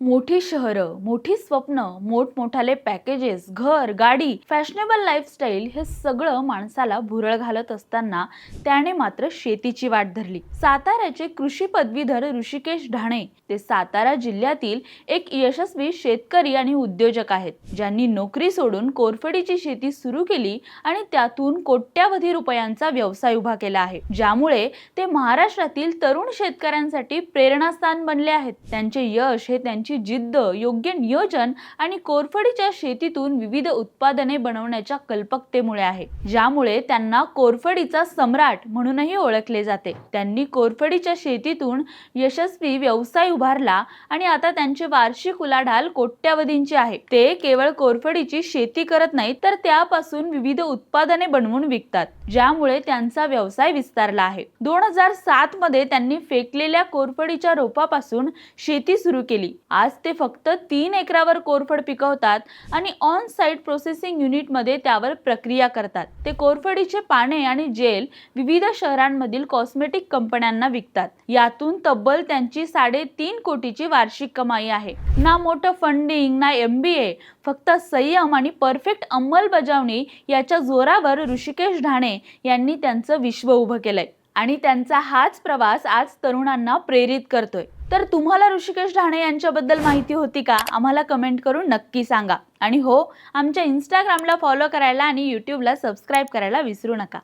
मोठी शहरं मोठी स्वप्न मोठमोठाले पॅकेजेस घर गाडी फॅशनेबल लाईफस्टाईल हे सगळं माणसाला भुरळ घालत असताना त्याने मात्र शेतीची वाट धरली. साताऱ्याचे कृषी पदवीधर ऋषिकेश ढाणे ते सातारा जिल्ह्यातील एक यशस्वी शेतकरी आणि उद्योजक आहेत. ज्यांनी नोकरी सोडून कोरफडीची शेती सुरू केली आणि त्यातून कोट्यावधी रुपयांचा व्यवसाय उभा केला आहे. ज्यामुळे ते महाराष्ट्रातील तरुण शेतकऱ्यांसाठी प्रेरणास्थान बनले आहेत. त्यांचे यश हे त्यांचे जिद्द योग्य नियोजन आणि कोरफडीच्या शेतीतून विविध उत्पादने बनवण्याच्या कल्पकतेमुळे आहे. ज्यामुळे त्यांना कोरफडीचा सम्राट म्हणूनही ओळखले जाते. त्यांनी कोरफडीच्या शेतीतून यशस्वी व्यवसाय उभारला आणि आता त्यांची वार्षिक उलाढाल कोट्यावधींची आहे. ते केवळ कोरफडीची शेती करत नाही तर त्यापासून विविध उत्पादने बनवून विकतात ज्यामुळे त्यांचा व्यवसाय विस्तारला आहे. दोन हजार सात मध्ये त्यांनी फेकलेल्या कोरफडीच्या रोपापासून शेती सुरू केली. आज ते फक्त तीन एकरावर कोरफड पिकवतात आणि ऑन साईट प्रोसेसिंग युनिटमध्ये त्यावर प्रक्रिया करतात. ते कोरफडीचे पाने आणि जेल विविध शहरांमधील कॉस्मेटिक कंपन्यांना विकतात. यातून तब्बल त्यांची साडेतीन कोटीची वार्षिक कमाई आहे. ना मोठं फंडिंग ना एम बी ए फक्त संयम आणि परफेक्ट अंमलबजावणी याच्या जोरावर ऋषिकेश ढाणे यांनी त्यांचं विश्व उभं केलंय. आणि त्यांचा हाच प्रवास आज तरुणांना प्रेरित करतोय. तर तुम्हाला ऋषिकेश ढाणे यांच्याबद्दल माहिती होती का? आम्हाला कमेंट करून नक्की सांगा. आणि हो आमच्या इंस्टाग्रामला फॉलो करायला आणि यूट्यूबला सबस्क्राईब करायला विसरू नका.